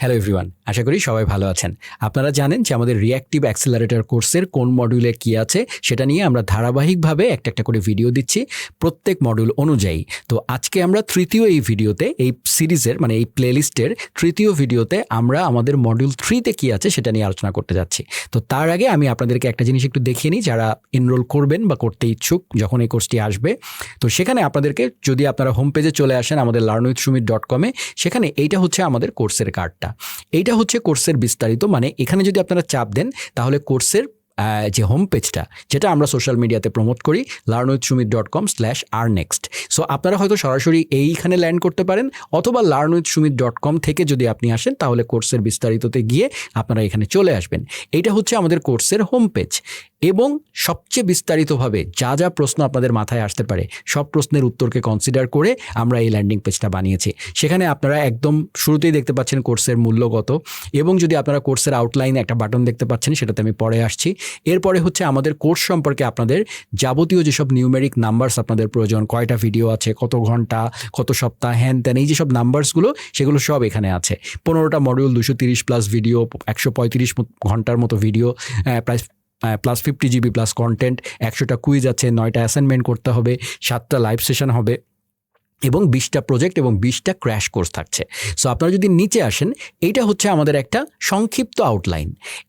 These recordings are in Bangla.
হ্যালো এভরিওয়ান আশা করি সবাই ভালো আছেন। আপনারা জানেন যে আমাদের রিয়াক্টিভ অ্যাক্সেলারেটর কোর্সের কোন মডিউলে কি আছে, সেটা নিয়ে আমরা ধারাবাহিকভাবে একটা একটা করে ভিডিও দিচ্ছি প্রত্যেক মডিউল অনুযায়ী। তো আজকে আমরা তৃতীয় এই ভিডিওতে এই সিরিজের মানে এই প্লেলিস্টের তৃতীয় ভিডিওতে আমরা আমাদের মডিউল থ্রিতে কি আছে সেটা নিয়ে আলোচনা করতে যাচ্ছি। তো তার আগে আমি আপনাদেরকে একটা জিনিস একটু দেখিয়ে নিই, যারা এনরোল করবেন বা করতে ইচ্ছুক যখন এই কোর্সটি আসবে। তো সেখানে আপনাদেরকে যদি আপনারা হোম পেজে চলে আসেন আমাদের লার্ন উইথ সুমিত ডট কমে সেখানে এইটা হচ্ছে আমাদের কোর্সের কার্ডটা এইটা হচ্ছে কোর্সের বিস্তারিত মানে এখানে যদি আপনারা চাপ দেন, তাহলে কোর্সের যে হোম পেজটা যেটা আমরা সোশ্যাল মিডিয়াতে প্রমোট করি learn with Sumit dot com slash R next so আপনারা হয়তো সরাসরি এইখানে ল্যান্ড করতে পারেন, অথবা learn with Sumit dot com থেকে যদি আপনি আসেন, তাহলে কোর্সের বিস্তারিততে গিয়ে আপনারা এখানে চলে আসবেন। এইটা হচ্ছে আমাদের কোর্সের হোম পেজ এবং সবচেয়ে বিস্তারিতভাবে যা যা প্রশ্ন আপনাদের মাথায় আসতে পারে, সব প্রশ্নের উত্তরকে কনসিডার করে আমরা এই ল্যান্ডিং পেজটা বানিয়েছি। সেখানে আপনারা একদম শুরুতেই দেখতে পাচ্ছেন কোর্সের মূল্য কত এবং যদি আপনারা কোর্সের আউটলাইনে একটা বাটন দেখতে পাচ্ছেন, সেটাতে আমি পরে আসছি। এরপরে হচ্ছে আমাদের কোর্স সম্পর্কে আপনাদের যাবতীয় যেসব নিউমেরিক নাম্বারস আপনাদের প্রয়োজন, কয়টা ভিডিও আছে, কত ঘণ্টা, কত সপ্তাহ, হ্যান ত্যান, এই যেসব নাম্বারসগুলো সেগুলো সব এখানে আছে। পনেরোটা মডিউল দুশো তিরিশ প্লাস ভিডিও একশো পঁয়ত্রিশ ঘণ্টার মতো ভিডিও প্রায় plus fifty GB plus content একশোটা কুইজ আছে, নয়টা অ্যাসাইনমেন্ট করতে হবে, সাতটা লাইভ সেশন হবে। এবং বিশটা প্রজেক্ট এবং বিশটা ক্র্যাশ কোর্স থাকছে। সো আপনারা যদি নিচে আসেন, এইটা হচ্ছে আমাদের একটা সংক্ষিপ্ত আউটলাইন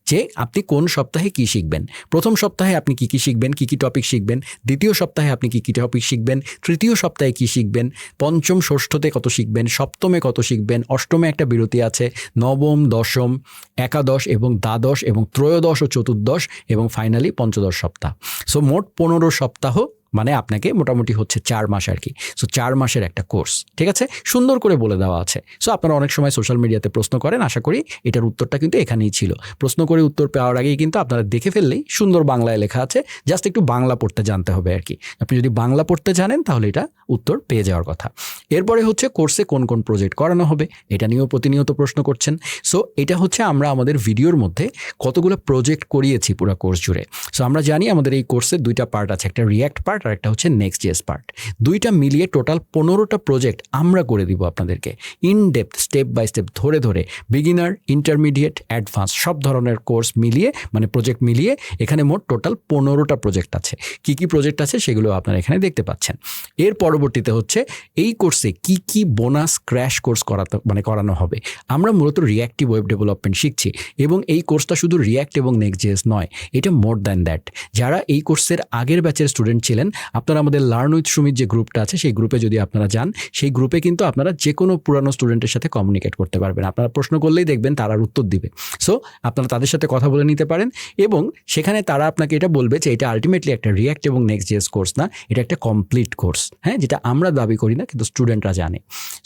যে আপনি কোন সপ্তাহে কি শিখবেন। প্রথম সপ্তাহে আপনি কি কি শিখবেন, কি কি টপিক শিখবেন, দ্বিতীয় সপ্তাহে আপনি কি কি টপিক শিখবেন, তৃতীয় সপ্তাহে কি শিখবেন, পঞ্চম, ষষ্ঠতে কত শিখবেন, সপ্তমে কত শিখবেন, অষ্টমে একটা বিরতি আছে, নবম, দশম, একাদশ এবং দ্বাদশ এবং ত্রয়োদশ ও চতুর্দশ এবং ফাইনালি পঞ্চদশ সপ্তাহ। সো মোট পনেরো সপ্তাহ মানে আপনাকে মোটামুটি হচ্ছে চার মাস আর কি। সো চার মাসের একটা কোর্স ঠিক আছে? সুন্দর করে বলে দেওয়া আছে। সো আপনারা অনেক সময় সোশ্যাল মিডিয়াতে প্রশ্ন করেন, আশা করি এটার উত্তরটা কিন্তু এখানেই ছিল। প্রশ্ন করে উত্তর পাওয়ার আগেই কিন্তু আপনারা দেখে ফেললেই সুন্দর বাংলায় লেখা আছে। জাস্ট একটু বাংলা পড়তে জানতে হবে আর কি। আপনি যদি বাংলা পড়তে জানেন, তাহলে এটা উত্তর পেয়ে যাওয়ার কথা। এরপরে হচ্ছে কোর্সে কোন কোন প্রজেক্ট করানো হবে, এটা নিয়েও প্রতিনিয়ত প্রশ্ন করছেন। সো এটা হচ্ছে আমরা আমাদের ভিডিওর মধ্যে কতগুলো প্রজেক্ট করিয়েছি পুরো কোর্স জুড়ে। সো আমরা জানি আমাদের এই কোর্সের দুইটা পার্ট আছে, একটা রিয়্যাক্ট পার্ট আর একটা হচ্ছে নেক্সট জিএস পার্ট দুইটা মিলিয়ে টোটাল পনেরোটা প্রজেক্ট আমরা করে দিব আপনাদেরকে। In depth step by step ধরে ধরে বিগিনার ইন্টারমিডিয়েট অ্যাডভান্স সব ধরনের কোর্স মিলিয়ে মানে প্রজেক্ট মিলিয়ে, এখানে মোট টোটাল পনেরোটা প্রজেক্ট আছে। কি কি প্রজেক্ট আছে সেগুলো আপনারা এখানে দেখতে পাচ্ছেন। এর পরবর্তীতে হচ্ছে, এই কোর্সে কি কি বোনাস ক্র্যাশ কোর্স করাতে মানে করানো হবে। আমরা মূলত রিয়াক্টিভ ওয়েব ডেভেলপমেন্ট শিখছি এবং এই কোর্সটা শুধু রিয়াক্ট এবং নেক্সট জেএস নয়, এটা মোর দ্যান দ্যাট যারা এই কোর্সের আগের ব্যাচের স্টুডেন্ট ছিলেন আপনারা আমাদের লার্ন উইথ সুমিত যে গ্রুপটা আছে, সেই গ্রুপে যদি আপনারা যান, সেই গ্রুপে কিন্তু আপনারা যে কোনো পুরানো স্টুডেন্টের সাথে কমিউনিকেট করতে পারবেন। আপনারা প্রশ্ন করলেই দেখবেন তারা উত্তর দিবে। সো আপনারা তাদের সাথে কথা বলে নিতে পারেন এবং সেখানে তারা আপনাকে এটা বলবে যে এটা আলটিমেটলি একটা রিয়াক্ট এবং নেক্সট জেএস কোর্স না, এটা একটা কমপ্লিট কোর্স হ্যাঁ? যেটা আমরা দাবি করি না, কিন্তু স্টুডেন্টরা জানে।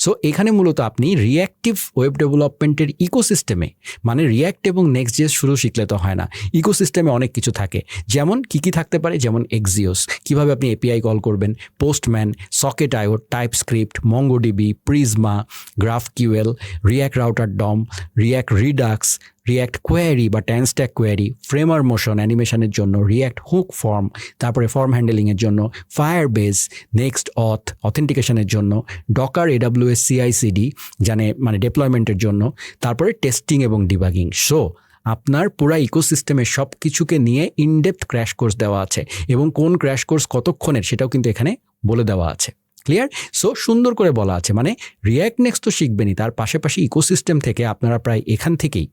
সো এখানে মূলত আপনি রিয়াক্টিভ ওয়েব ডেভেলপমেন্টের ইকোসিস্টেমে মানে রিয়াক্ট এবং নেক্সট জেএস শুরু শিখলে তো হয় না ইকোসিস্টেমে অনেক কিছু থাকে। যেমন কি কি থাকতে পারে? যেমন এক্সিওস কীভাবে আপনি এপিআই কল করবেন Postman Socket IO TypeScript MongoDB Prisma GraphQL React router DOM React Redux React query বা ট্যান্সট্যাক কোয়ারি ফ্রেমার মোশন অ্যানিমেশনের জন্য রিয়াক্ট হুক ফর্ম তারপরে ফর্ম হ্যান্ডেলিংয়ের জন্য ফায়ার বেস নেক্সট অথ অথেন্টিকেশনের জন্য ডকার এডাব্লিউএস সিআইসিডি জানে মানে ডেপ্লয়মেন্টের জন্য, তারপরে টেস্টিং এবং ডিবাগিং সো আপনার পুরা ইকোসিস্টেমে সব কিছুকে নিয়ে ইনডেপথ ক্র্যাশ কোর্স দেওয়া আছে এবং কোন ক্র্যাশ কোর্স কতক্ষণের সেটাও কিন্তু এখানে বলে দেওয়া আছে। ক্লিয়ার সো সুন্দর করে বলা আছে। মানে রিয়্যাক্ট নেক্সট তো শিখবেনই, তার পাশাপাশি ইকোসিস্টেম থেকে আপনারা প্রায় এখান থেকেই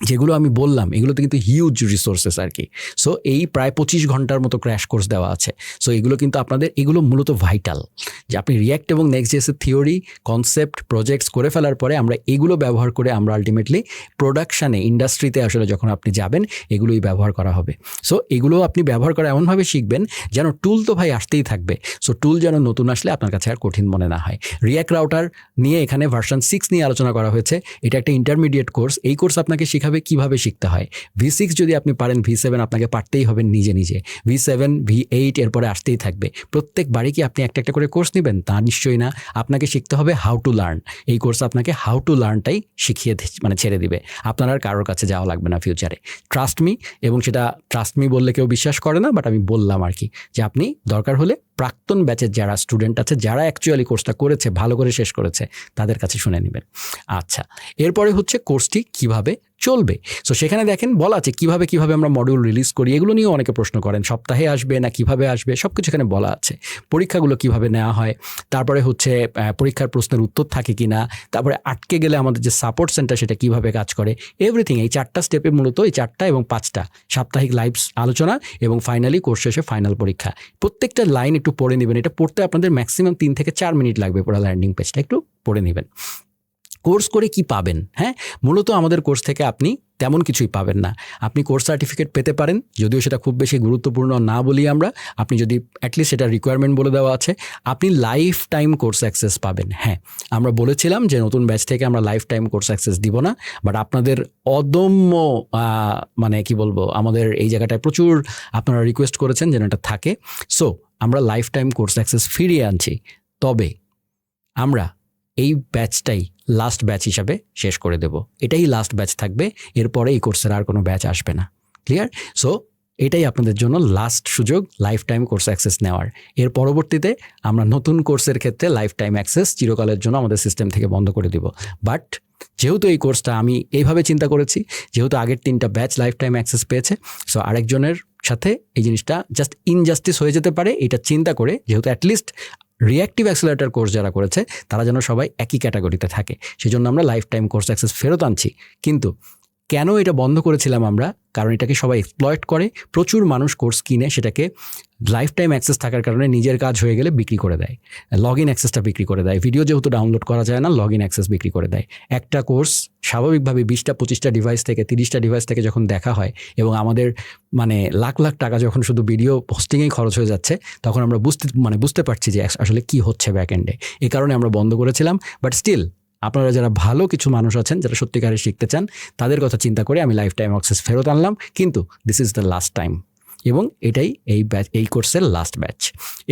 যেগুলো আমি বললাম, এগুলোতে কিন্তু হিউজ রিসোর্সেস আর কি। সো এই প্রায় পঁচিশ ঘণ্টার মতো ক্র্যাশ কোর্স দেওয়া আছে। সো এগুলো কিন্তু আপনাদের, এগুলো মূলত ভাইটাল যে আপনি রিয়্যাক্ট এবং নেক্সট জেসের থিওরি কনসেপ্ট প্রজেক্টস করে ফেলার পরে আমরা এগুলো ব্যবহার করে আমরা আলটিমেটলি প্রোডাকশানে ইন্ডাস্ট্রিতে আসলে যখন আপনি যাবেন, এগুলোই ব্যবহার করা হবে। সো এগুলো আপনি ব্যবহার করা এমনভাবে শিখবেন, যেন টুল তো ভাই আসতেই থাকবে। সো টুল যেন নতুন আসলে আপনার কাছে আর কঠিন মনে না হয়। রিয়াক্ট রাউটার নিয়ে এখানে ভার্সন সিক্স নিয়ে আলোচনা করা হয়েছে। এটা একটা ইন্টারমিডিয়েট কোর্স এই কোর্স আপনাকে শেখাবে কীভাবে শিখতে হয়? ভি সিক্স যদি আপনি পারেন, ভি সেভেন আপনাকে পারতেই হবে নিজে নিজে। ভি সেভেন ভি এইট এরপরে আসতেই থাকবে। প্রত্যেক বাড়ি কি আপনি একটা একটা করে কোর্স নেবেন? তা নিশ্চয়ই না। আপনাকে শিখতে হবে হাউ টু লার্ন এই কোর্স আপনাকে হাউ টু লার্নটাই শিখিয়ে মানে ছেড়ে দিবে। আপনার আর কারোর কাছে যাওয়া লাগবে না ফিউচারে ট্রাস্ট মি এবং সেটা ট্রাস্ট মি বললে কেউ বিশ্বাস করে না বাট আমি বললাম আর কি যে আপনি দরকার হলে প্রাক্তন ব্যাচের যারা স্টুডেন্ট আছে, যারা অ্যাকচুয়ালি কোর্সটা করেছে, ভালো করে শেষ করেছে, তাদের কাছে শুনে নেবেন। আচ্ছা এরপরে হচ্ছে কোর্সটি কীভাবে চলবে? সো সেখানে দেখেন বলা আছে, কীভাবে কীভাবে আমরা মডিউল রিলিজ করি, এগুলো নিয়েও অনেকে প্রশ্ন করেন, সপ্তাহে আসবে না কীভাবে আসবে সব কিছু এখানে বলা আছে। পরীক্ষাগুলো কীভাবে নেওয়া হয়, তারপরে হচ্ছে পরীক্ষার প্রশ্নের উত্তর থাকে কি না তারপরে আটকে গেলে আমাদের যে সাপোর্ট সেন্টার সেটা কীভাবে কাজ করে এভরিথিং এই চারটা স্টেপে মূলত এই চারটা এবং পাঁচটা, সাপ্তাহিক লাইভ আলোচনা এবং ফাইনালি কোর্স শেষে ফাইনাল পরীক্ষা। প্রত্যেকটা লাইন একটু পড়ে নেবেন। এটা পড়তে আপনাদের ম্যাক্সিমাম তিন থেকে চার মিনিট লাগবে পুরো ল্যান্ডিং পেজটা একটু পড়ে নেবেন। কোর্স করে কি পাবেন? হ্যাঁ মূলত আমাদের কোর্স থেকে আপনি তেমন কিছুই পাবেন না। আপনি কোর্স সার্টিফিকেট পেতে পারেন, যদিও সেটা খুব বেশি গুরুত্বপূর্ণ না বলি আমরা। আপনি যদি অ্যাটলিস্ট সেটা রিকোয়ারমেন্ট বলে দেওয়া আছে, আপনি লাইফ টাইম কোর্স অ্যাক্সেস পাবেন। হ্যাঁ আমরা বলেছিলাম যে নতুন ব্যাচ থেকে আমরা লাইফ টাইম কোর্স অ্যাক্সেস দিব না বাট আপনাদের অদম্য মানে কি বলব, আমাদের এই জায়গাটায় প্রচুর আপনারা রিকোয়েস্ট করেছেন যেন এটা থাকে। সো আমরা লাইফ টাইম কোর্স অ্যাক্সেস ফিরিয়ে আনছি। তবে আমরা এই ব্যাচটাই লাস্ট ব্যাচ হিসাবে শেষ করে দেব। এটাই লাস্ট ব্যাচ থাকবে, এরপরে এই কোর্সের আর কোনো ব্যাচ আসবে না। ক্লিয়ার সো এটাই আপনাদের জন্য লাস্ট সুযোগ লাইফ টাইম কোর্স অ্যাক্সেস নেওয়ার। এর পরবর্তীতে আমরা নতুন কোর্সের ক্ষেত্রে লাইফ টাইম অ্যাক্সেস চিরকালের জন্য আমাদের সিস্টেম থেকে বন্ধ করে দিব। বাট যেহেতু এই কোর্সটা আমি এইভাবে চিন্তা করেছি, যেহেতু আগের তিনটা ব্যাচ লাইফ টাইম অ্যাক্সেস পেয়েছে সো আরেকজনের সাথে এই জিনিসটা জাস্ট ইনজাস্টিস হয়ে যেতে পারে, এটা চিন্তা করে যেহেতু অ্যাটলিস্ট রিয়াক্টিভ অ্যাক্সেলারেটার কোর্স যারা করেছে, তারা যেন সবাই একই ক্যাটাগরিতে থাকে। সেই জন্য আমরা লাইফ টাইম কোর্স অ্যাক্সেস ফেরত আনছি। কিন্তু কেন এটা বন্ধ করেছিলাম আমরা? কারণ এটাকে সবাই এক্সপ্লয়েট করে। প্রচুর মানুষ কোর্স কিনে সেটাকে লাইফ টাইম অ্যাক্সেস থাকার কারণে নিজের কাজ হয়ে গেলে বিক্রি করে দেয়। লগ ইন অ্যাক্সেসটা বিক্রি করে দেয়। ভিডিও যেহেতু ডাউনলোড করা যায় না লগ ইন অ্যাক্সেস বিক্রি করে দেয়। একটা কোর্স স্বাভাবিকভাবে বিশটা, পঁচিশটা ডিভাইস থেকে, তিরিশটা ডিভাইস থেকে যখন দেখা হয় এবং আমাদের মানে লাখ লাখ টাকা যখন শুধু ভিডিও পোস্টিংয়েই খরচ হয়ে যাচ্ছে, তখন আমরা বুঝতে মানে বুঝতে পারছি যে আসলে কি হচ্ছে ব্যাক এন্ডে এই কারণে আমরা বন্ধ করেছিলাম বাট স্টিল আপনারা যারা ভালো কিছু মানুষ আছেন, যারা সত্যিকারে শিখতে চান, তাদের কথা চিন্তা করে আমি লাইফ টাইম অ্যাক্সেস ফেরত আনলাম। কিন্তু this is the last time এবং এটাই এই ব্যাচ এই কোর্সের লাস্ট ব্যাচ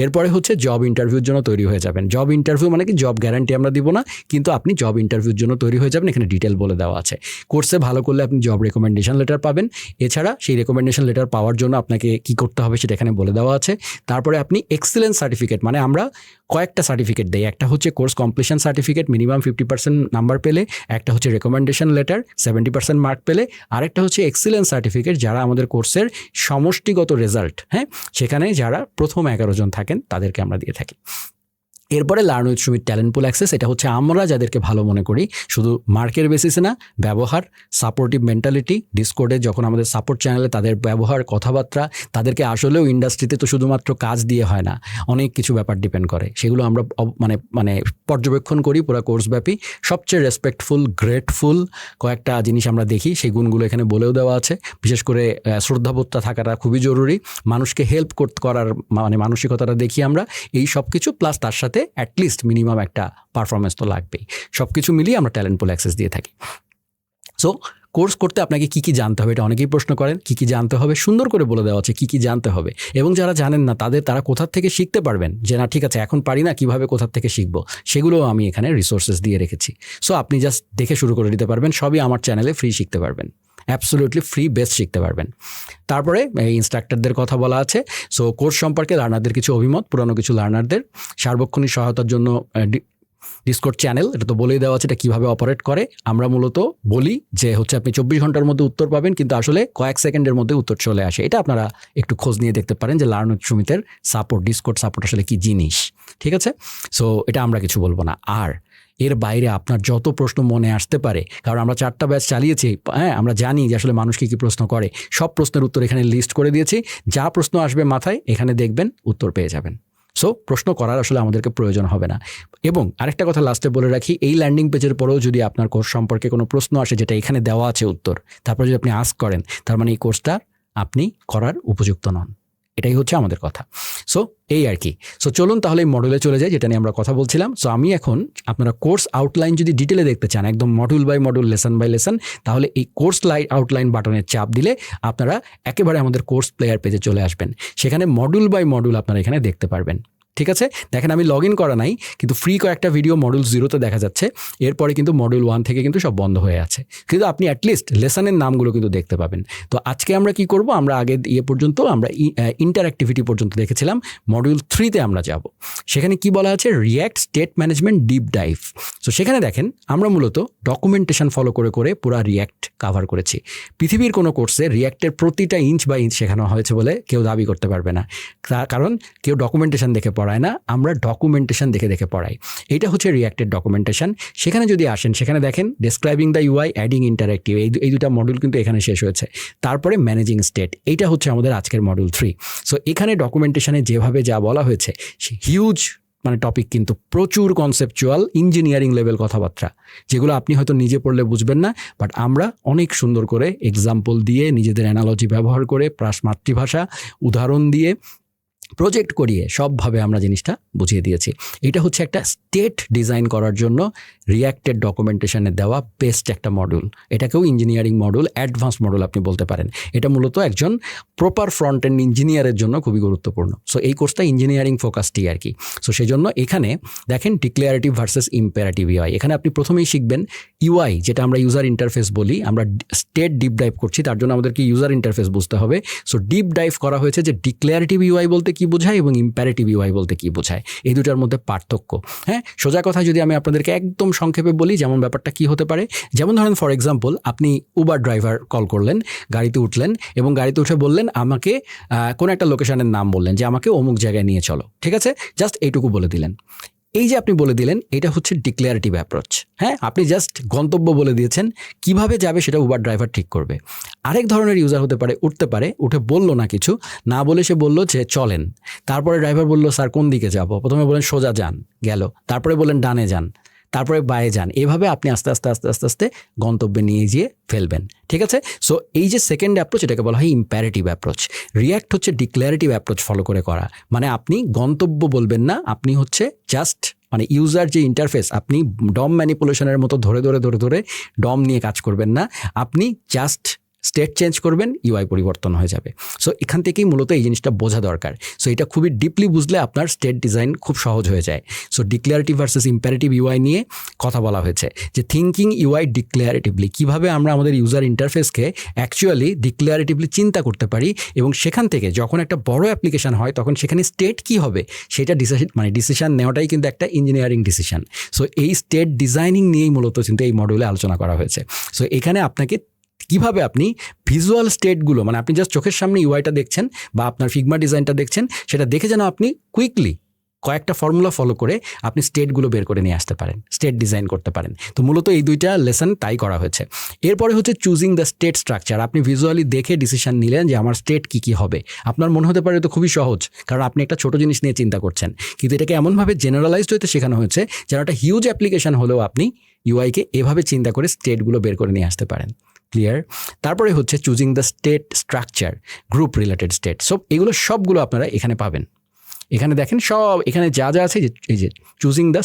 এরপরে হচ্ছে জব ইন্টারভিউর জন্য তৈরি হয়ে যাবেন। জব ইন্টারভিউ মানে কি? জব গ্যারান্টি আমরা দিব না, কিন্তু আপনি জব ইন্টারভিউর জন্য তৈরি হয়ে যাবেন, এখানে ডিটেল বলে দেওয়া আছে। কোর্সে ভালো করলে আপনি জব রেকমেন্ডেশন লেটার পাবেন। এছাড়া সেই রেকমেন্ডেশন লেটার পাওয়ার জন্য আপনাকে কি করতে হবে সেটা এখানে বলে দেওয়া আছে। তারপরে আপনি এক্সেলেন্স সার্টিফিকেট মানে আমরা কয়েকটা সার্টিফিকেট দেয়। একটা হচ্ছে course completion certificate minimum fifty percent number পেলে, একটা হচ্ছে recommendation letter seventy percent mark পেলে, আরেকটা হচ্ছে এক্সিলেন্স সার্টিফিকেট যারা আমাদের কোর্সের সমষ্টিগত রেজাল্ট হ্যাঁ? সেখানে যারা প্রথম এগারো জন থাকেন, তাদেরকে আমরা দিয়ে থাকি। এরপরে learn with Sumit talent pool access, এটা হচ্ছে আমরা যাদেরকে ভালো মনে করি, শুধু মার্কের বেসিসে না, ব্যবহার সাপোর্টিভ মেন্টালিটি ডিসকোডে যখন আমাদের সাপোর্ট চ্যানেলে তাদের ব্যবহার, কথাবার্তা, তাদেরকে আসলেও ইন্ডাস্ট্রিতে তো শুধুমাত্র কাজ দিয়ে হয় না, অনেক কিছু ব্যাপার ডিপেন্ড করে। সেগুলো আমরা মানে মানে পর্যবেক্ষণ করি, পুরো কোর্সব্যাপী সবচেয়ে রেসপেক্টফুল গ্রেটফুল কয়েকটা জিনিস আমরা দেখি, সেই গুণগুলো এখানে বলেও দেওয়া আছে। বিশেষ করে শ্রদ্ধাবোধটা থাকাটা খুবই জরুরি। মানুষকে হেল্প করার মানে মানসিকতাটা দেখি আমরা। এই সব কিছু প্লাস তার সাথে অ্যাটলিস্ট মিনিমাম একটা পারফরমেন্স তো লাগবেই। সব কিছু মিলিয়ে আমরা ট্যালেন্ট পুল অ্যাক্সেস দিয়ে থাকি। সো কোর্স করতে আপনাকে কি কি জানতে হবে এটা অনেকেই প্রশ্ন করেন। কি কি জানতে হবে? সুন্দর করে বলে দেওয়া আছে কি কি জানতে হবে। এবং যারা জানেন না, তাদের তারা কোথা থেকে শিখতে পারবেন যে, না, ঠিক আছে, এখন পারি না, কীভাবে কোথা থেকে শিখব? সেগুলোও আমি এখানে রিসোর্সেস দিয়ে রেখেছি। সো আপনি জাস্ট দেখে শুরু করে দিতে পারবেন, সবই আমার চ্যানেলে ফ্রি শিখতে পারবেন। অ্যাবসোলিউটলি ফ্রি বেস্ট শিখতে পারবেন। তারপরে ইনস্ট্রাক্টরদের কথা বলা আছে। সো কোর্স সম্পর্কে লার্নারদের কিছু অভিমত, পুরানো কিছু লার্নারদের সার্বক্ষণিক সহায়তার জন্য ডিসকোড চ্যানেল এটা তো বলেই দেওয়া আছে এটা কীভাবে অপারেট করে। আমরা মূলত বলি যে হচ্ছে আপনি চব্বিশ ঘণ্টার মধ্যে উত্তর পাবেন, কিন্তু আসলে কয়েক সেকেন্ডের মধ্যে উত্তর চলে আসে। এটা আপনারা একটু খোঁজ নিয়ে দেখতে পারেন যে লার্ন সুমিতের সাপোর্ট ডিসকোড সাপোর্ট আসলে কি জিনিস। ঠিক আছে? সো এটা আমরা কিছু বলব না। আর এর বাইরে আপনার যত প্রশ্ন মনে আসতে পারে, কারণ আমরা চারটা ব্যাচ চালিয়েছি হ্যাঁ আমরা জানি যে আসলে মানুষ কী কী প্রশ্ন করে। সব প্রশ্নের উত্তর এখানে লিস্ট করে দিয়েছি। যা প্রশ্ন আসবে মাথায়, এখানে দেখবেন উত্তর পেয়ে যাবেন। সো প্রশ্ন করার আসলে আমাদেরকে প্রয়োজন হবে না। এবং আরেকটা কথা লাস্টে বলে রাখি, এই ল্যান্ডিং পেজের পরেও যদি আপনার কোর্স সম্পর্কে কোনো প্রশ্ন আসে, যেটা এখানে দেওয়া আছে উত্তর, তারপর যদি আপনি আস্ক করেন, তার মানে এই কোর্সটা আপনি করার উপযুক্ত নন। এটাই হচ্ছে আমাদের কথা। সো এই আর কি। সো চলুন তাহলে এই মডেলে চলে যাই, যেটা নিয়ে আমরা কথা বলছিলাম। সো আমি এখন আপনারা কোর্স আউটলাইন যদি ডিটেলে দেখতে চান, একদম module by module lesson by lesson তাহলে এই কোর্স লাই আউটলাইন বাটনের চাপ দিলে আপনারা একেবারে আমাদের কোর্স প্লেয়ার পেজে চলে আসবেন। সেখানে মডিউল বাই মডিউল আপনারা এখানে দেখতে পারবেন। ঠিক আছে? দেখেন আমি লগ ইন করা নাই, কিন্তু ফ্রি কয়েকটা ভিডিও মডিউল জিরোতে দেখা যাচ্ছে। এরপরে কিন্তু মডিউল ওয়ান থেকে কিন্তু সব বন্ধ হয়ে আছে। কিন্তু আপনি অ্যাটলিস্ট লেসনের নামগুলো কিন্তু দেখতে পাবেন। তো আজকে আমরা কি করব? আমরা আগে ইয়ে পর্যন্ত, আমরা ইন্টারঅ্যাক্টিভিটি পর্যন্ত দেখেছিলাম। মডিউল থ্রিতে আমরা যাব। সেখানে কি বলা আছে? React state management deep dive so সেখানে দেখেন, আমরা মূলত ডকুমেন্টেশন ফলো করে করে পুরো রিয়্যাক্ট কাভার করেছি। পৃথিবীর কোনো কোর্সে রিয়্যাক্টের প্রতিটা ইঞ্চ বা ইঞ্চ শেখানো হয়েছে বলে কেউ দাবি করতে পারবে না। কারণ কেউ ডকুমেন্টেশন দেখে পড়ায় না, আমরা ডকুমেন্টেশন দেখে দেখে পড়াই। এটা হচ্ছে রিয়্যাক্টের ডকুমেন্টেশন সেখানে যদি আসেন, সেখানে দেখেন describing the UI adding interactive এই এই দুটা মডিউল কিন্তু এখানে শেষ হয়েছে। তারপরে ম্যানেজিং স্টেট এইটা হচ্ছে আমাদের আজকের মডিউল থ্রি সো এখানে ডকুমেন্টেশনে যেভাবে যা বলা হয়েছে হিউজ মানে টপিক কিন্তু প্রচুর কনসেপচুয়াল ইঞ্জিনিয়ারিং লেভেল কথাবার্তা, যেগুলো আপনি হয়তো নিজে পড়লে বুঝবেন না বাট আমরা অনেক সুন্দর করে এক্সাম্পল দিয়ে, নিজেদের অ্যানালজি ব্যবহার করে প্রাস মাতৃভাষা, উদাহরণ দিয়ে প্রজেক্ট করিয়ে সবভাবে আমরা জিনিসটা বুঝিয়ে দিয়েছি। এটা হচ্ছে একটা স্টেট ডিজাইন করার জন্য রিয়াক্টেড ডকুমেন্টেশনে দেওয়া বেস্ট একটা মডিউল এটাকেও ইঞ্জিনিয়ারিং মডিউল অ্যাডভান্স মডিউল আপনি বলতে পারেন। এটা মূলত একজন প্রপার ফ্রন্ট এন্ড ইঞ্জিনিয়ারের জন্য খুবই গুরুত্বপূর্ণ। সো এই কোর্সটা ইঞ্জিনিয়ারিং ফোকাসটি আর কি। সো সেই জন্য এখানে দেখেন ডিক্লেয়ারেটিভ ভার্সেস ইম্পারেটিভ ইউআই এখানে আপনি প্রথমেই শিখবেন ইউআই যেটা আমরা ইউজার ইন্টারফেস বলি। আমরা স্টেট ডিপ ডাইভ করছি, তার জন্য আমাদেরকে ইউজার ইন্টারফেস বুঝতে হবে। সো ডিপ ডাইভ করা হয়েছে যে ডিক্লেয়ারেটিভ ইউআই বলতে কি বোঝায় এবং ইম্প্যারেটিভ ইউআই বলতে কি বোঝায়? এই দুটার মধ্যে পার্থক্য। হ্যাঁ সোজা কথা যদি আমি আপনাদেরকে একদম সংক্ষেপে বলি যেমন ব্যাপারটা কি হতে পারে? যেমন ধরেন ফর এক্সাম্পল আপনি উবার ড্রাইভার কল করলেন, গাড়িতে উঠলেন এবং গাড়িতে উঠে বললেন, আমাকে কোনো একটা লোকেশনের নাম বললেন যে আমাকে অমুক জায়গায় নিয়ে চলো। ঠিক আছে? জাস্ট এইটুকু বলে দিলেন। এই যে আপনি বলে দিলেন, এটা হচ্ছে ডিক্লেয়ারেটিভ অ্যাপ্রোচ হ্যাঁ আপনি জাস্ট গন্তব্য বলে দিয়েছেন, কীভাবে যাবে সেটা উবার ড্রাইভার ঠিক করবে। আরেক ধরনের ইউজার হতে পারে, উঠতে পারে, উঠে বলল না কিছু, না বলে সে বলল যে চলেন। তারপরে ড্রাইভার বলল, স্যার, কোন দিকে যাব? প্রথমে বলেন সোজা যান। গেল। তারপরে বলেন ডানে যান। তারপরে বায়ে যান। এভাবে আপনি আস্তে আস্তে আস্তে আস্তে আস্তে গন্তব্যে নিয়ে গিয়ে ফেলবেন, ঠিক আছে? সো এই যে সেকেন্ড অ্যাপ্রোচ এটাকে বলা হয় ইম্প্যারেটিভ অ্যাপ্রোচ রিয়াক্ট হচ্ছে ডিক্লারেটিভ অ্যাপ্রোচ ফলো করে করা। মানে আপনি গন্তব্য বলবেন না, আপনি হচ্ছে জাস্ট মানে ইউজার যে ইন্টারফেস আপনি ডম ম্যানিপুলেশনের মতো ধরে ধরে ধরে ধরে ডম নিয়ে কাজ করবেন না। আপনি জাস্ট স্টেট চেঞ্জ করবেন ইউআই পরিবর্তন হয়ে যাবে। সো এখান থেকেই মূলত এই জিনিসটা বোঝা দরকার। সো এটা খুবই ডিপলি বুঝলে আপনার স্টেট ডিজাইন খুব সহজ হয়ে যায়। So declarative versus imperative UI নিয়ে কথা বলা হয়েছে যে থিঙ্কিং ইউআই ডিক্লারেটিভলি কীভাবে আমরা আমাদের ইউজার ইন্টারফেসকে অ্যাকচুয়ালি ডিক্লারেটিভলি চিন্তা করতে পারি এবং সেখান থেকে যখন একটা বড় অ্যাপ্লিকেশন হয়, তখন সেখানে স্টেট কি হবে? সেটা ডিসিশন মানে ডিসিশন নেওয়াটাই কিন্তু একটা ইঞ্জিনিয়ারিং ডিসিশন সো এই স্টেট ডিজাইনিং নিয়েই মূলত কিন্তু এই মডিউলে আলোচনা করা হয়েছে। সো এখানে আপনাকে কীভাবে আপনি ভিজুয়াল স্টেটগুলো মানে আপনি জাস্ট চোখের সামনে ইউআইটা দেখছেন বা আপনার ফিগমা ডিজাইনটা দেখছেন, সেটা দেখে যেন আপনি কুইকলি কয়েকটা ফর্মুলা ফলো করে আপনি স্টেটগুলো বের করে নিয়ে আসতে পারেন স্টেট ডিজাইন করতে পারেন। তো মূলত এই দুইটা লেসন তাই করা হয়েছে। এরপরে হচ্ছে চুজিং দ্য স্টেট স্ট্রাকচার আপনি ভিজুয়ালি দেখে ডিসিশন নিলেন যে আমার স্টেট কী কী হবে। আপনার মনে হতে পারে তো খুবই সহজ, কারণ আপনি একটা ছোট জিনিস নিয়ে চিন্তা করছেন। কিন্তু এটাকে এমনভাবে জেনারেলাইজড হতে শেখানো হয়েছে যেন একটা হিউজ অ্যাপ্লিকেশন হলেও আপনি ইউআইকে এভাবে চিন্তা করে স্টেটগুলো বের করে নিয়ে আসতে পারেন। ক্লিয়ার তারপরে হচ্ছে choosing the state structure group related state সব এগুলো সবগুলো আপনারা এখানে পাবেন। এখানে দেখেন সব, এখানে যা যা আছে, এই যে চুজিং দ্য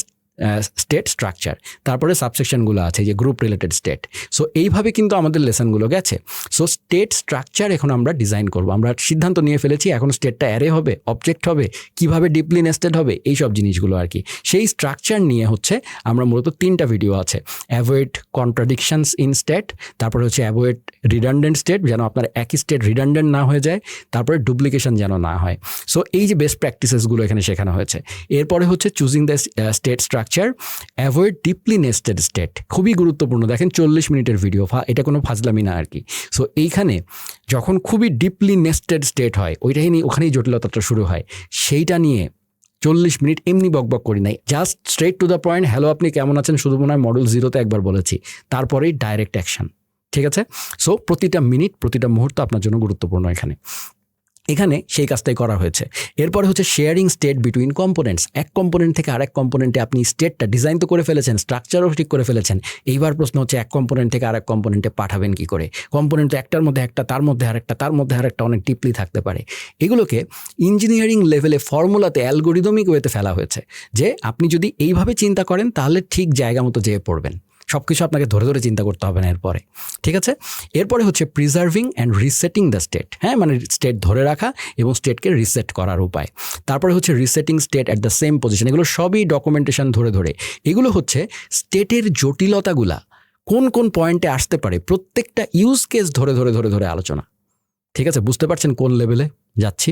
স্টেট স্ট্রাকচার তারপরে সাবসেকশনগুলো আছে, যে গ্রুপ রিলেটেড স্টেট সো এইভাবে কিন্তু আমাদের লেসনগুলো গেছে। সো স্টেট স্ট্রাকচার এখন আমরা ডিজাইন করব। আমরা সিদ্ধান্ত নিয়ে ফেলেছি, এখন স্টেটটা অ্যারে হবে অবজেক্ট হবে, কীভাবে ডিপলি নেস্টেড হবে এই সব জিনিসগুলো আর কি। সেই স্ট্রাকচার নিয়ে হচ্ছে আমরা মূলত তিনটা ভিডিও আছে। অ্যাভয়েড কন্ট্রাডিকশনস ইন স্টেট তারপরে হচ্ছে অ্যাভয়েড রিডান্ডেন্ট স্টেট যেন আপনার একই স্টেট রিডান্ডেন্ট না হয়ে যায়, তারপরে ডুপ্লিকেশন যেন না হয়। সো এই যে বেস্ট প্র্যাকটিসেসগুলো এখানে শেখানো হয়েছে। এরপরে হচ্ছে choosing the state structure avoid deeply nested state খুবই গুরুত্বপূর্ণ। দেখেন চল্লিশ মিনিটের ভিডিও এটা কোনো ফাজলামি না আর কি সো এইখানে যখন খুবই ডিপলি নেস্টেড স্টেট হয়, ওইটাই নিয়ে ওখানেই জটিলতাটা শুরু হয়। সেইটা নিয়ে চল্লিশ মিনিট এমনি বকবক করি নাই। Just straight to the point hello আপনি কেমন আছেন? শুধু মনে হয় মডেল জিরোতে একবার বলেছি। তারপরেই ডাইরেক্ট অ্যাকশন ঠিক আছে? সো প্রতিটা মিনিট প্রতিটা মুহূর্ত আপনার জন্য গুরুত্বপূর্ণ এখানে। এখানে সেই কাজটাই করা হয়েছে। এরপরে হচ্ছে শেয়ারিং স্টেট বিটুইন কম্পোনেন্টস এক কম্পোনেন্ট থেকে আরেক কম্পোনেন্টে আপনি স্টেটটা ডিজাইন তো করে ফেলেছেন স্ট্রাকচারও ঠিক করে ফেলেছেন। এইবার প্রশ্ন হচ্ছে এক কম্পোনেন্ট থেকে আরেক কম্পোনেন্টে পাঠাবেন কি করে? কম্পোনেন্ট একটার মধ্যে একটা, তার মধ্যে আরেকটা, তার মধ্যে আরেকটা অনেক ডিপলি থাকতে পারে। এগুলোকে ইঞ্জিনিয়ারিং লেভেলে ফর্মুলাতে অ্যালগোরিদমিক ওয়েতে ফেলা হয়েছে যে আপনি যদি এইভাবে চিন্তা করেন তাহলে ঠিক জায়গা মতো যেয়ে পড়বেন। সব কিছু আপনাকে ধরে ধরে চিন্তা করতে হবে না এরপরে, ঠিক আছে? এরপরে হচ্ছে preserving and resetting the state হ্যাঁ? মানে স্টেট ধরে রাখা এবং স্টেটকে রিসেট করার উপায়। তারপরে হচ্ছে resetting state at the same position এগুলো সবই ডকুমেন্টেশন ধরে ধরে। এগুলো হচ্ছে স্টেটের জটিলতাগুলা কোন কোন পয়েন্টে আসতে পারে, প্রত্যেকটা ইউজ কেস ধরে ধরে ধরে ধরে আলোচনা। ঠিক আছে? বুঝতে পারছেন কোন লেভেলে যাচ্ছি।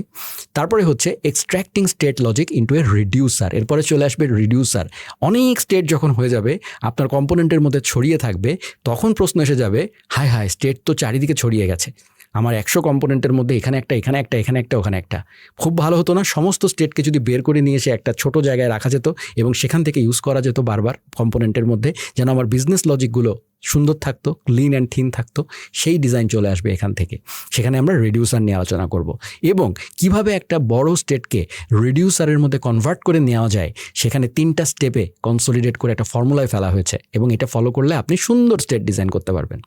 তারপরে হচ্ছে extracting state logic into a reducer এরপরে চলে আসবে রিডিউসার অনেক স্টেট যখন হয়ে যাবে, আপনার কম্পোনেন্টের মধ্যে ছড়িয়ে থাকবে, তখন প্রশ্ন এসে যাবে, হায় হায় স্টেট তো চারিদিকে ছড়িয়ে গেছে। আমার একশো কম্পোনেন্টের মধ্যে এখানে একটা এখানে একটা এখানে একটা, ওখানে একটা। খুব ভালো হতো না, সমস্ত স্টেটকে যদি বের করে নিয়ে এসে একটা ছোট জায়গায় রাখা যেত এবং সেখান থেকে ইউজ করা যেত বারবার কম্পোনেন্টের মধ্যে, যেন আমার বিজনেস লজিকগুলো সুন্দর থাকতো ক্লিন অ্যান্ড থিন থাকতো, সেই ডিজাইন চলে আসবে এখান থেকে। সেখানে আমরা রিডিউসার নিয়ে আলোচনা করব। এবং কীভাবে একটা বড় স্টেটকে রিডিউসারের মধ্যে কনভার্ট করে নেওয়া যায়, সেখানে তিনটা স্টেপে কনসলিডেট করে একটা ফর্মুলায় ফেলা হয়েছে এবং এটা ফলো করলে আপনি সুন্দর স্টেট ডিজাইন করতে পারবেন।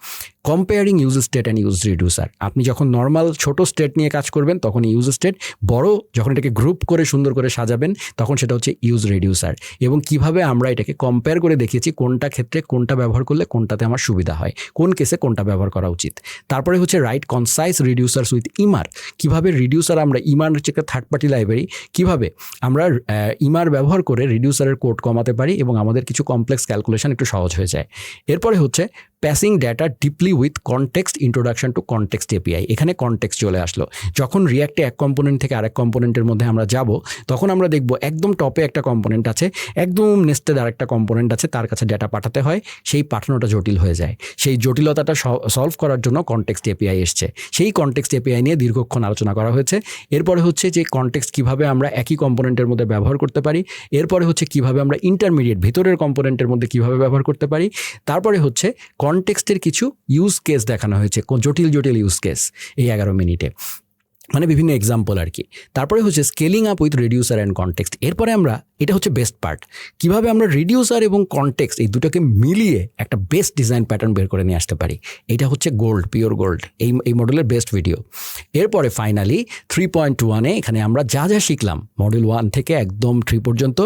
Comparing use state and use reducer আপনি যখন নর্মাল ছোট স্টেট নিয়ে কাজ করবেন, তখন ইউজ স্টেট বড় যখন এটাকে গ্রুপ করে সুন্দর করে সাজাবেন, তখন সেটা হচ্ছে ইউজ রিডিউসার এবং কীভাবে আমরা এটাকে কম্পেয়ার করে দেখিয়েছি, কোনটা ক্ষেত্রে কোনটা ব্যবহার করলে কোনটাতে আমার সুবিধা হয়। কোন কেসে কোনটা ব্যবহার করা উচিত? তারপরে হচ্ছে write concise reducers with Immer. কীভাবে রিডিউসার আমরা ইমার হচ্ছে একটা থার্ড পার্টি লাইব্রেরি কীভাবে আমরা ইমার ব্যবহার করে রিডিউসারের কোড কমাতে পারি এবং আমাদের কিছু কমপ্লেক্স ক্যালকুলেশন একটু সহজ হয়ে যায়। এরপরে হচ্ছে passing data deeply with context introduction to context API এখানে কনটেক্সট চলে আসলো। যখন রিয়াক্টে এক কম্পোনেন্ট থেকে আরেক কম্পোনেন্টের মধ্যে আমরা যাব, তখন আমরা দেখব একদম টপে একটা কম্পোনেন্ট আছে, একদম নেস্টেড আরেকটা কম্পোনেন্ট আছে, তার কাছে ডেটা পাঠাতে হয়, সেই পাঠানোটা জটিল হয়ে যায়। সেই জটিলতাটা সলভ করার জন্য কনটেক্সট এপিআই এসছে। সেই কনটেক্সট এপিআই নিয়ে দীর্ঘক্ষণ আলোচনা করা হয়েছে। এরপরে হচ্ছে যে কনটেক্সট কীভাবে আমরা একই কম্পোনেন্টের মধ্যে ব্যবহার করতে পারি, এরপরে হচ্ছে কীভাবে আমরা ইন্টারমিডিয়েট ভিতরের কম্পোনেন্টের মধ্যে কীভাবে ব্যবহার করতে পারি, তারপরে হচ্ছে কনটেক্সটের কিছু ইউজ কেস দেখানো হয়েছে জটিল জটিল ইউজ কেস এই এগারো মিনিটে। মানে বিভিন্ন এক্সাম্পল আর কি। তারপরে হচ্ছে scaling up with reducer and context এরপরে আমরা এটা হচ্ছে বেস্ট পার্ট কীভাবে আমরা রিডিউসার এবং কনটেক্সট এই দুটোকে মিলিয়ে একটা বেস্ট ডিজাইন প্যাটার্ন বের করে নিয়ে আসতে পারি? এটা হচ্ছে গোল্ড পিওর গোল্ড এই এই মডেলের বেস্ট ভিডিও এরপরে ফাইনালি থ্রি পয়েন্ট ওয়ানে এখানে আমরা যা যা শিখলাম মডেল ওয়ান থেকে একদম থ্রি পর্যন্ত,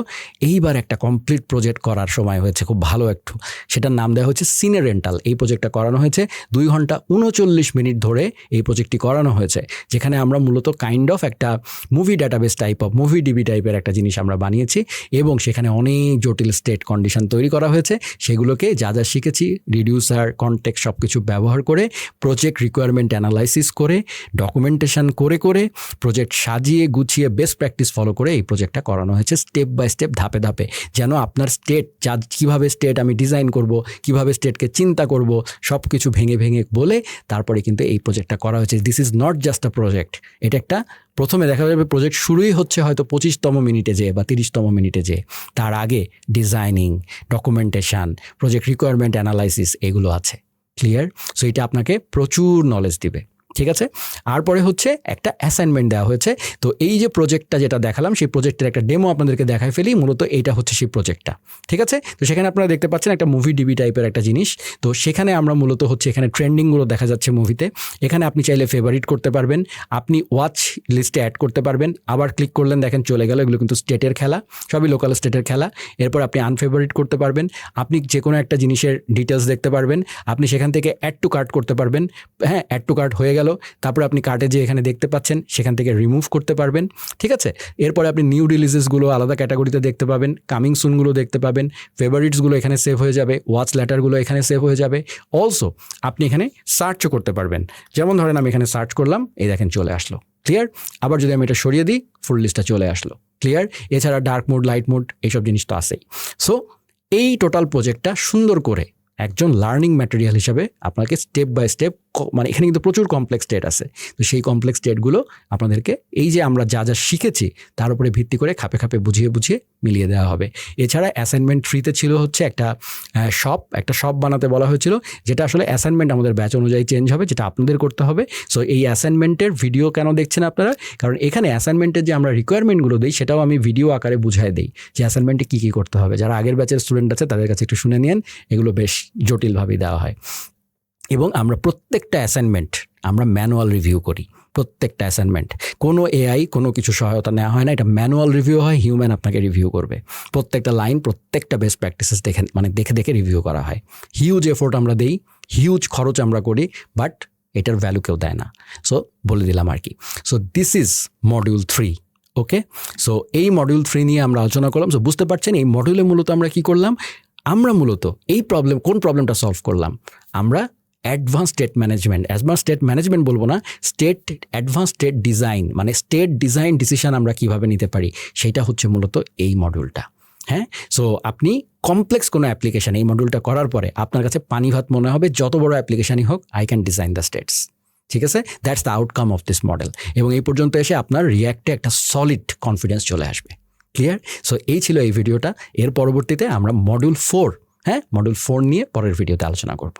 এইবার একটা কমপ্লিট প্রজেক্ট করার সময় হয়েছে, খুব ভালো একটু। সেটার নাম দেওয়া হচ্ছে সিনে রেন্টাল এই প্রজেক্টটা করানো হয়েছে দুই ঘণ্টা উনচল্লিশ মিনিট ধরে এই প্রজেক্টটি করানো হয়েছে। যেখানে আমরা মূলত কাইন্ড অফ একটা movie database type of movie DB টাইপের একটা জিনিস আমরা বানিয়েছি। এবং সেখানে অনেক জটিল স্টেট কন্ডিশন তৈরি করা হয়েছে। সেগুলোকে যা যা শিখেছি রিডিউসার কন্টেক্ট সব কিছু ব্যবহার করে প্রজেক্ট রিকোয়ারমেন্ট অ্যানালাইসিস করে ডকুমেন্টেশন করে করে প্রজেক্ট সাজিয়ে, গুছিয়ে বেস্ট প্র্যাকটিস ফলো করে এই প্রজেক্টটা করানো হয়েছে স্টেপ বাই স্টেপ ধাপে ধাপে। যেন আপনার স্টেট যা, কীভাবে স্টেট আমি ডিজাইন করব, কীভাবে স্টেটকে চিন্তা করব সব কিছু ভেঙে ভেঙে বলে তারপরে কিন্তু এই প্রজেক্টটা করা হয়েছে। This is not just a project এটা একটা প্রথমে দেখা যাবে প্রজেক্ট শুরুই হচ্ছে হয়তো পঁচিশতম মিনিটে যে বা তিরিশতম মিনিটে যে তার আগে designing documentation project requirement analysis এগুলো আছে। ক্লিয়ার সো এটা আপনাকে প্রচুর নলেজ দিবে। ঠিক আছে? আর পরে হচ্ছে একটা অ্যাসাইনমেন্ট দেওয়া হয়েছে। তো এই যে প্রজেক্টটা যেটা দেখালাম, সেই প্রজেক্টের একটা ডেমো আপনাদেরকে দেখায় ফেলি। মূলত এইটা হচ্ছে সেই প্রজেক্টটা ঠিক আছে? তো সেখানে আপনারা দেখতে পাচ্ছেন একটা মুভি ডিবি টাইপের একটা জিনিস। তো সেখানে আমরা মূলত হচ্ছে এখানে ট্রেন্ডিংগুলো দেখা যাচ্ছে মুভিতে এখানে আপনি চাইলে ফেভারিট করতে পারবেন। আপনি ওয়াচ লিস্টে অ্যাড করতে পারবেন। আবার ক্লিক করলেন, দেখেন চলে গেল। এগুলো কিন্তু স্টেটের খেলা। সবই লোকাল স্টেটের খেলা। এরপর আপনি আনফেভারিট করতে পারবেন। আপনি যে কোনো একটা জিনিসের ডিটেলস দেখতে পারবেন। আপনি সেখান থেকে অ্যাড টু কার্ট করতে পারবেন। হ্যাঁ অ্যাড টু কার্ট হয়ে গেল। তারপরে আপনি কার্টে যে এখানে দেখতে পাচ্ছেন, সেখান থেকে রিমুভ করতে পারবেন। ঠিক আছে? এরপরে আপনি নিউ রিলিজেসগুলো আলাদা ক্যাটাগরিতে দেখতে পাবেন। কামিং সুনগুলো দেখতে পাবেন। ফেভারিটসগুলো এখানে সেভ হয়ে যাবে। ওয়াচ লেটারগুলো এখানে সেভ হয়ে যাবে। অলসো আপনি এখানে সার্চও করতে পারবেন। যেমন ধরেন আমি এখানে সার্চ করলাম, এই দেখেন চলে আসলো। ক্লিয়ার আবার যদি আমি এটা সরিয়ে দিই ফুল লিস্টটা চলে আসলো। ক্লিয়ার এছাড়া ডার্ক মোড লাইট মোড এইসব জিনিস তো আছেই। সো এই টোটাল প্রজেক্টটা সুন্দর করে একজন লার্নিং ম্যাটেরিয়াল হিসাবে আপনাকে স্টেপ বাই স্টেপ মানে এখানে কিন্তু প্রচুর কমপ্লেক্স স্টেট আছে। তো সেই কমপ্লেক্স স্টেটগুলো আপনাদেরকে এই যে আমরা যা যা শিখেছি, তার উপরে ভিত্তি করে খাপে খাপে বুঝিয়ে বুঝিয়ে মিলিয়ে দেওয়া হবে। এছাড়া অ্যাসাইনমেন্ট ফ্রিতে ছিল হচ্ছে একটা শপ একটা শপ বানাতে বলা হয়েছিল, যেটা আসলে অ্যাসাইনমেন্ট আমাদের ব্যাচ অনুযায়ী চেঞ্জ হবে, যেটা আপনাদের করতে হবে। সো এই অ্যাসাইনমেন্টের ভিডিও কেন দেখছেন আপনারা? কারণ এখানে অ্যাসাইনমেন্টের যে আমরা রিকোয়ারমেন্টগুলো দিই, সেটাও আমি ভিডিও আকারে বুঝাই দিই যে অ্যাসাইনমেন্টে কী কী করতে হবে। যারা আগের ব্যাচের স্টুডেন্ট আছে, তাদের কাছে একটু শুনে নিন এগুলো বেশ জটিলভাবেই দেওয়া হয়। এবং আমরা প্রত্যেকটা অ্যাসাইনমেন্ট আমরা ম্যানুয়াল রিভিউ করি, প্রত্যেকটা অ্যাসাইনমেন্ট কোনো এআই কোনো কিছু সহায়তা নেওয়া হয় না, এটা ম্যানুয়াল রিভিউ হয় হিউম্যান আপনাকে রিভিউ করবে। প্রত্যেকটা লাইন প্রত্যেকটা বেস্ট প্র্যাকটিসেস দেখে মানে দেখে দেখে রিভিউ করা হয়। হিউজ এফোর্ট আমরা দিই হিউজ খরচ আমরা করি বাট এটার ভ্যালু কেউ দেয় না। সো বলে দিলাম আর কি। So this is module three okay so এই মডিউল থ্রি নিয়ে আমরা আলোচনা করলাম। সো বুঝতে পারছেন, এই মডিউলে মূলত আমরা কি করলাম? আমরা মূলত এই প্রবলেম কোন প্রবলেমটা সলভ করলাম? আমরা advance state management. Advance state management বলব না, স্টেট অ্যাডভান্স স্টেট ডিজাইন মানে স্টেট ডিজাইন ডিসিশন আমরা কীভাবে নিতে পারি, সেটা হচ্ছে মূলত এই মডিউলটা। হ্যাঁ? সো আপনি কমপ্লেক্স কোনো অ্যাপ্লিকেশন এই মডিউলটা করার পরে আপনার কাছে পানি ভাত মনে হবে, যত বড় অ্যাপ্লিকেশনই হোক I can design the states ঠিক আছে? That's the outcome of this model এবং এই পর্যন্ত এসে আপনার রিয়্যাক্টে একটা সলিড কনফিডেন্স চলে আসবে। ক্লিয়ার সো এই ছিল এই ভিডিওটা। এর পরবর্তীতে আমরা মডিউল ফোর হ্যাঁ? মডিউল ফোর নিয়ে পরের ভিডিওতে আলোচনা করব।